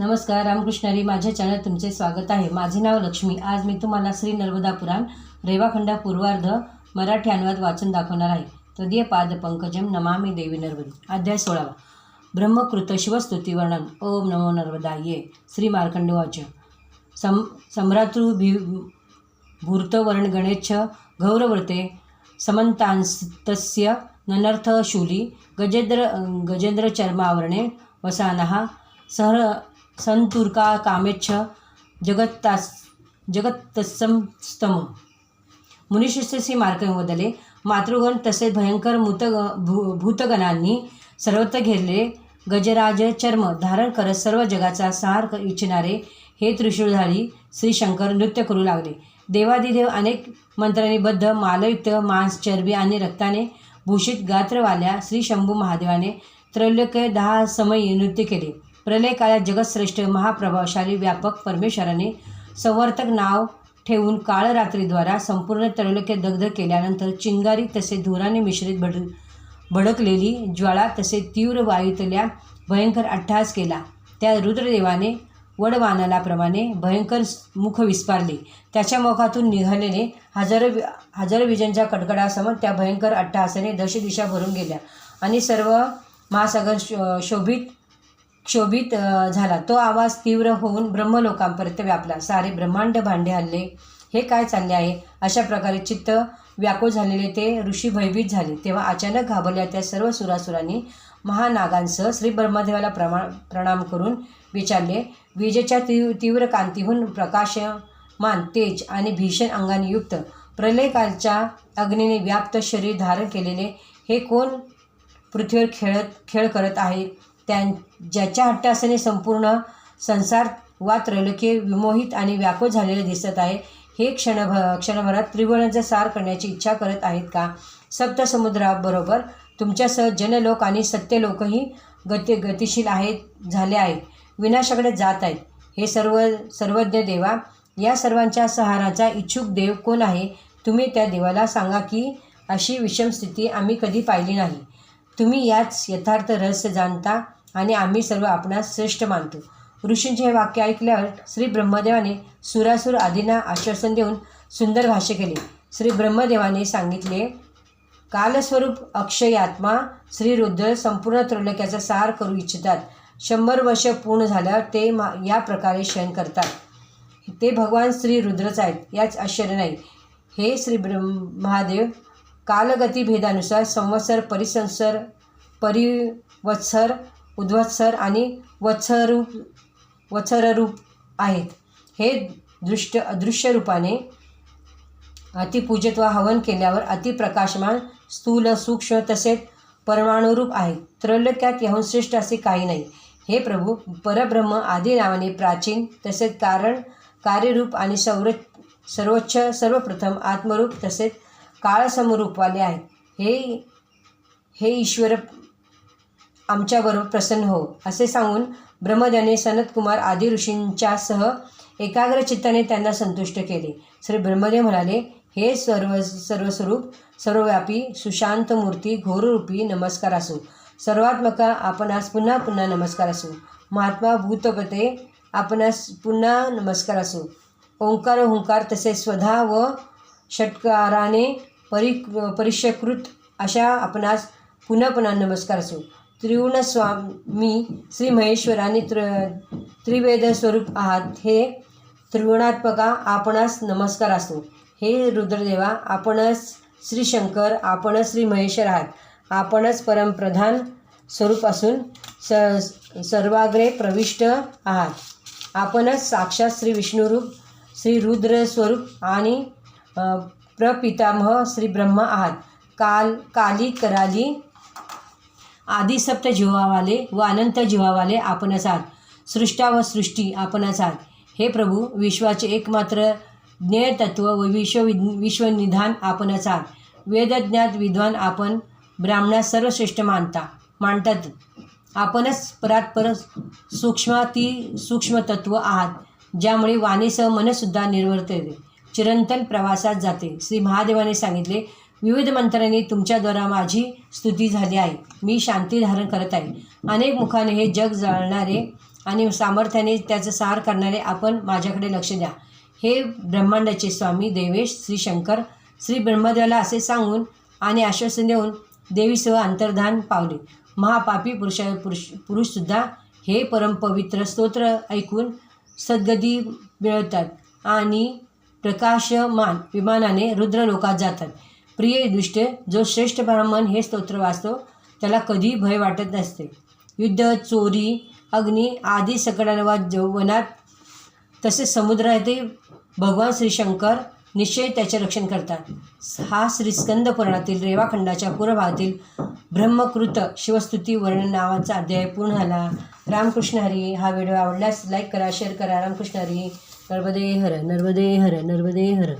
नमस्कार रामकृष्णारी माझ्या चॅनल तुमचे स्वागत आहे. माझे नाव लक्ष्मी. आज मी तुम्हाला श्री नर्मदा पुराण रेवाखंड पूर्वार्ध मराठी अनुवाद वाचून दाखवणार आहे. तदीय पाद पंकजम नमामि देवी नर्मदी. अध्याय सोळावा. ब्रह्मकृत शिवस्तुती वर्णन. ओम नमो नर्मदाये. श्री मार्कंडवाच्य सम सम्रातृभि भूर्तवर्ण गणेश गौरवर्ते शूली ननर्थशूली गजेंद्र चर्मावरणे वसानः सह संतुर्का कामेच्छ जगत्तास जगत्तसमस्तम मुनिशिष्यसी मार्ग बदले मातृगण तसेच भयंकर मूत भू भूतगणांनी सर्वत्र घेरले गजराज चर्म धारण करत सर्व जगाचा सहार इच्छणारे इच्छिणारे हे त्रिशूळधारी श्रीशंकर नृत्य करू लागले. देवादिदेव अनेक मंत्रांनी बद्ध मालयुक्त मांस चरबी आणि रक्ताने भूषित गात्रवाल्या श्री शंभू महादेवाने त्रैलोक्य दहा समयी नृत्य केले. प्रलयकाळात जगश्रेष्ठ जगतश्रेष्ठ महाप्रभावशाली व्यापक परमेश्वराने संवर्तक नाव ठेवून काळरात्रीद्वारा संपूर्ण त्रैलोक्य दग्ध केल्यानंतर चिंगारी तसे धुराने मिश्रित भड भडकलेली ज्वाळा तसे तीव्र वायूतल्या भयंकर अट्टहास केला. त्या रुद्रदेवाने वडवानलाप्रमाणे भयंकर मुख विस्पारले. त्याच्या मुखातून निघालेले हजारो वि हजारो विजांच्या कडकडासमोर त्या भयंकर अट्टहासाने दशदिशा भरून गेल्या आणि सर्व महासागर शो शोभित क्षोभित झाला. तो आवाज तीव्र होऊन ब्रह्मलोकांपर्यंत व्यापला. सारे ब्रह्मांड भांडे हल्ले हे काय चालले आहे? अशा प्रकारे चित्त व्याकुळ झालेले ते ऋषी भयभीत झाले. तेव्हा अचानक घाबरल्या त्या सर्व सुरासुरांनी महानागांसह श्री ब्रह्मदेवाला प्रमा प्रणाम करून विचारले विजेच्या तीव तीव्र कांतीहून प्रकाशमान तेज आणि भीषण अंगाने युक्त प्रलयकालच्या अग्नीने व्याप्त शरीर धारण केलेले हे कोण पृथ्वीवर खेळत खेळ करत आहे? त्या ज्याच्या हट्टासने संपूर्ण संसार वा त्रैलोक्य विमोहित आणि व्याकुळ झालेले दिसत आहे हे क्षणभ क्षणभरात त्रिभुवनाचा सार करण्याची इच्छा करत आहेत का? सप्तसमुद्राबरोबर तुमच्यासह जनलोक आणि सत्यलोकही गती गतिशील आहेत झाले आहेत विनाशाकडे जात आहेत. हे सर्व सर्वज्ञ देवा या सर्वांच्या सहाराचा इच्छुक देव कोण आहे? तुम्ही त्या देवाला सांगा की अशी विषम स्थिती आम्ही कधी पाहिली नाही. तुम्ही याच यथार्थ रहस्य जाणता आणि आम्ही सर्व आपणास श्रेष्ठ मानतो. ऋषींचे हे वाक्य ऐकल्यावर श्री ब्रह्मदेवाने सुरासूर आदींना आश्वासन देऊन सुंदर भाष्य केले. श्री ब्रह्मदेवाने सांगितले कालस्वरूप अक्षयात्मा श्री रुद्र संपूर्ण त्रैलोक्याचा सार करू इच्छितात. शंभर वर्ष पूर्ण झाल्यावर ते मा या प्रकारे शयन करतात. ते भगवान श्री रुद्रच आहेत याच आश्चर्य नाही. हे श्री ब्रह्म महादेव कालगती भेदानुसार संवत्सर परिसंसर परिवत्सर उद्वत्सर आणि वत्सरूप वत्सररूप आहेत. हे दृष्ट अदृश्य रूपाने अतिपूजित हवन केल्यावर अतिप्रकाशमान स्थूल सूक्ष्म तसेच परमाणुरूप आहेत. त्रैलोक्यात याहून श्रेष्ठ असे काही नाही. हे प्रभू परब्रह्म आदी नावाने प्राचीन तसेच कारण कार्यरूप आणि सर्व सर्वोच्च सर्वप्रथम आत्मरूप तसेच काळसमरूपवाले आहेत. हे हे ईश्वर आमच्याबरोबर प्रसन्न हो असे सांगून ब्रह्मदेवाने सनतकुमार आदी ऋषींच्यासह एकाग्र चित्ताने त्यांना संतुष्ट केले. श्री ब्रह्मदेव म्हणाले हे सर्व सर्वस्वरूप सर्वव्यापी सुशांत मूर्ती घोररूपी नमस्कार असू. सर्वात्मका आपणास पुन्हा पुन्हा नमस्कार असू. महात्मा भूतपते आपणास पुन्हा नमस्कार असू. ओंकार हुंकार तसे स्वधा व षटकाराने परि परिषकृत अशा आपणास पुन्हा पुन्हा नमस्कार असो. त्रिगुण स्वामी श्री महेश्वराने त्र त्रिवेद स्वरूप आहात. हे त्रिगुणात्मका आपणास नमस्कार असो. हे रुद्रदेवा आपणच श्री शंकर आपणच श्री महेश्वर आहात. आपणच परमप्रधान स्वरूप असून स सर्वाग्रे प्रविष्ट आहात. आपणच साक्षात श्री विष्णुरूप श्री रुद्र स्वरूप आणि प्रपितामह श्री ब्रह्म आहात. काल काली कराली आदी सप्त जीवावाले व अनंत जीवावाले आपणच आहात सृष्टा व सृष्टी आपणच आहात हे प्रभू विश्वाचे एकमात्र ज्ञेयतत्व व विश्व विश्वनिधान आपणच आहात वेदज्ञात विद्वान आपण ब्राह्मणास सर्वश्रेष्ठ मानता मानतात. आपणच परात्पर सूक्ष्माती सूक्ष्मतत्व आहात ज्यामुळे वाणीसह मनसुद्धा निर्वर्तते. चिरंतन प्रवासात जाते. श्री महादेवाने सांगितले विविध मंत्रांनी तुमच्याद्वारा माझी स्तुती झाली आहे. मी शांती धारण करत आहे. अनेक मुखाने हे जग जाळणारे आणि सामर्थ्याने त्याचं सार करणारे आपण माझ्याकडे लक्ष द्या. हे ब्रह्मांडाचे स्वामी देवेश श्री शंकर श्री ब्रह्मदेवाला असे सांगून आणि आश्वासन देऊन देवीसह अंतर्धान पावले. महापापी पुरुषा पुरुष पुरुषसुद्धा हे परमपवित्र स्तोत्र ऐकून सद्गती मिळवतात आणि प्रकाशमान विमानाने रुद्रलोकात जातात. प्रिय दुष्ट जो श्रेष्ठ ब्राह्मण हे स्तोत्र वाचतो त्याला कधी भय वाटत नसते. युद्ध चोरी अग्नी आदी सकडांवा वनात तसेच समुद्रातही भगवान श्री शंकर निश्चय त्याचे रक्षण करतात. हा श्रीस्कंद पुराणातील रेवाखंडाच्या पूर्वभागातील ब्रह्मकृत शिवस्तुती वर्णन नावाचा अध्याय पूर्ण झाला. रामकृष्ण हरी हा व्हिडिओ आवडल्यास लाईक करा शेअर करा. रामकृष्ण हरी. नर्मदे हर नर्मदे हर नर्मदे हर